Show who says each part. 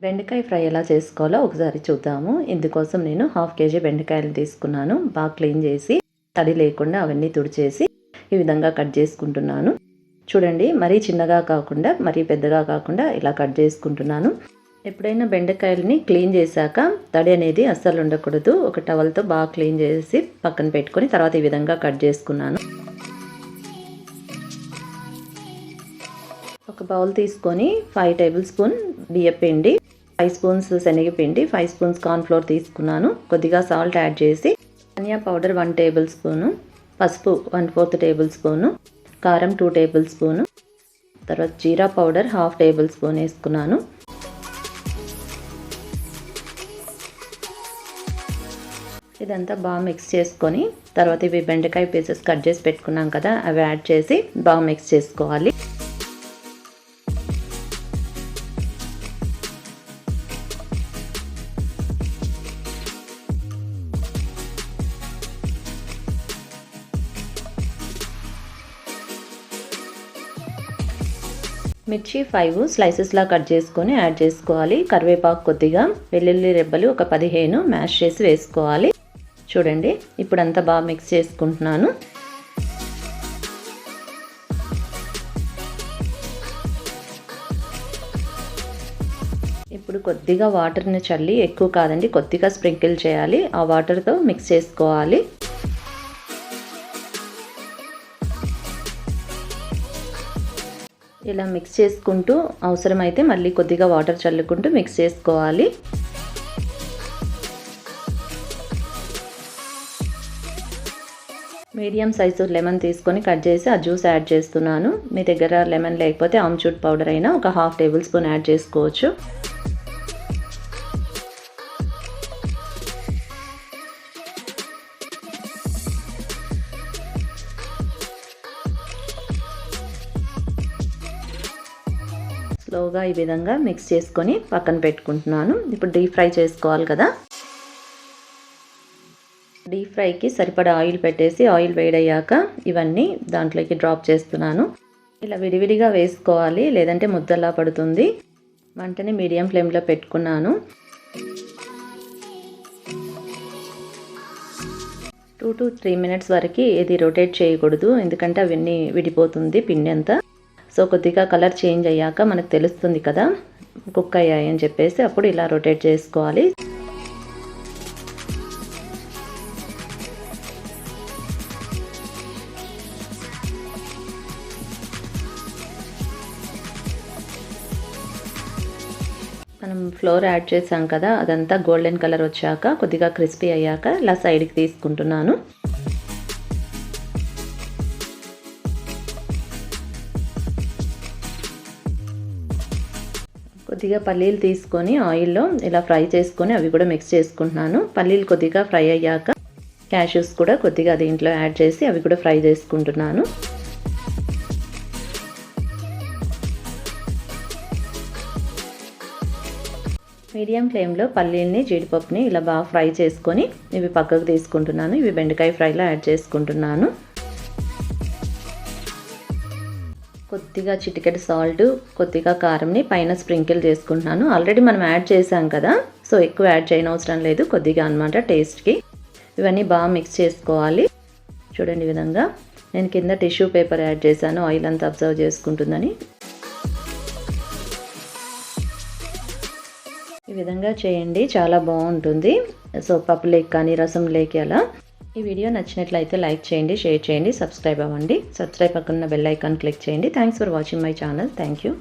Speaker 1: బెండకాయ ఫ్రై ఎలా చేసుకోవాలో ఒకసారి చూద్దాము. ఇందుకోసం నేను హాఫ్ కేజీ బెండకాయలు తీసుకున్నాను. బాగా క్లీన్ చేసి తడి లేకుండా అవన్నీ తుడిచేసి ఈ విధంగా కట్ చేసుకుంటున్నాను. చూడండి మరీ చిన్నగా కాకుండా మరీ పెద్దగా కాకుండా ఇలా కట్ చేసుకుంటున్నాను. ఎప్పుడైనా బెండకాయలని క్లీన్ చేశాక తడి అనేది అస్సలు ఉండకూడదు. ఒక టవల్తో బాగా క్లీన్ చేసి పక్కన పెట్టుకొని తర్వాత ఈ విధంగా కట్ చేసుకున్నాను. ఒక బౌల్ తీసుకొని ఫైవ్ టేబుల్ స్పూన్ బియ్యపిండి ఫైవ్ స్పూన్స్ శనగపిండి ఫైవ్ స్పూన్స్ కార్న్ఫ్లోర్ తీసుకున్నాను. కొద్దిగా సాల్ట్ యాడ్ చేసి ధనియా పౌడర్ వన్ టేబుల్ స్పూను పసుపు వన్ ఫోర్త్ టేబుల్ స్పూను కారం టూ టేబుల్ స్పూను తర్వాత జీరా పౌడర్ హాఫ్ టేబుల్ స్పూన్ వేసుకున్నాను. ఇదంతా బాగా మిక్స్ చేసుకొని తర్వాత ఇవి బెండకాయ పీసెస్ కట్ చేసి పెట్టుకున్నాం కదా అవి యాడ్ చేసి బాగా మిక్స్ చేసుకోవాలి. మిర్చి ఫైవ్ స్లైసెస్లా కట్ చేసుకొని యాడ్ చేసుకోవాలి. కరివేపాకు కొద్దిగా వెల్లుల్లి రెబ్బలు ఒక పదిహేను మ్యాష్ చేసి వేసుకోవాలి. చూడండి ఇప్పుడు అంతా బాగా మిక్స్ చేసుకుంటున్నాను. ఇప్పుడు కొద్దిగా వాటర్ని చల్లి ఎక్కువ కాదండి కొద్దిగా స్ప్రింకిల్ చేయాలి. ఆ వాటర్తో మిక్స్ చేసుకోవాలి. ఇలా మిక్స్ చేసుకుంటూ అవసరమైతే మళ్ళీ కొద్దిగా వాటర్ చల్లుకుంటూ మిక్స్ చేసుకోవాలి. మీడియం సైజు లెమన్ తీసుకొని కట్ చేసి ఆ జ్యూస్ యాడ్ చేస్తున్నాను. మీ దగ్గర లెమన్ లేకపోతే ఆమ్చూట్ పౌడర్ అయినా ఒక హాఫ్ టేబుల్ స్పూన్ యాడ్ చేసుకోవచ్చు. స్లోగా ఈ విధంగా మిక్స్ చేసుకొని పక్కన పెట్టుకుంటున్నాను. ఇప్పుడు డీప్ ఫ్రై చేసుకోవాలి కదా. డీప్ ఫ్రైకి సరిపడా ఆయిల్ పెట్టేసి ఆయిల్ వేడయ్యాక ఇవన్నీ దాంట్లోకి డ్రాప్ చేస్తున్నాను. ఇలా విడివిడిగా వేసుకోవాలి లేదంటే ముద్దలా పడుతుంది. వంటని మీడియం ఫ్లేమ్లో పెట్టుకున్నాను. టూ టు త్రీ మినిట్స్ వరకు ఇది రొటేట్ చేయకూడదు ఎందుకంటే అవన్నీ విడిపోతుంది పిండి అంతా. సో కొద్దిగా కలర్ చేంజ్ అయ్యాక మనకు తెలుస్తుంది కదా కుక్ అయ్యాయి అని చెప్పేసి అప్పుడు ఇలా రొటేట్ చేసుకోవాలి. మనం ఫ్లోర్ యాడ్ చేసాం కదా అదంతా గోల్డెన్ కలర్ వచ్చాక కొద్దిగా క్రిస్పీ అయ్యాక ఇలా సైడ్కి తీసుకుంటున్నాను. కొద్దిగా పల్లీలు తీసుకొని ఆయిల్లో ఇలా ఫ్రై చేసుకొని అవి కూడా మిక్స్ చేసుకుంటున్నాను. పల్లీలు కొద్దిగా ఫ్రై అయ్యాక క్యాష్యూస్ కూడా కొద్దిగా దీంట్లో యాడ్ చేసి అవి కూడా ఫ్రై చేసుకుంటున్నాను. మీడియం ఫ్లేమ్లో పల్లీల్ని జీడిపప్పుని ఇలా బాగా ఫ్రై చేసుకొని ఇవి పక్కకు తీసుకుంటున్నాను. ఇవి బెండకాయ ఫ్రైలో యాడ్ చేసుకుంటున్నాను. కొద్దిగా చిటికెట్ సాల్ట్ కొద్దిగా కారంని పైన స్ప్రింకిల్ చేసుకుంటున్నాను. ఆల్రెడీ మనం యాడ్ చేసాం కదా సో ఎక్కువ యాడ్ చేయనవసరం లేదు కొద్దిగా అనమాట టేస్ట్కి ఇవన్నీ బాగా మిక్స్ చేసుకోవాలి. చూడండి ఈ విధంగా. నేను కింద టిష్యూ పేపర్ యాడ్ చేశాను ఆయిల్ అంతా అబ్జర్వ్ చేసుకుంటుందని. ఈ విధంగా చేయండి చాలా బాగుంటుంది. సో పప్పు లేక్ కానీ రసం లేక్ అలా. ఈ వీడియో నచ్చినట్లయితే లైక్ చేయండి షేర్ చేయండి సబ్స్క్రైబ్ అవ్వండి. సబ్స్క్రైబ్ పక్కన బెల్ ఐకాన్ క్లిక్ చేయండి. Thanks for watching my channel thank you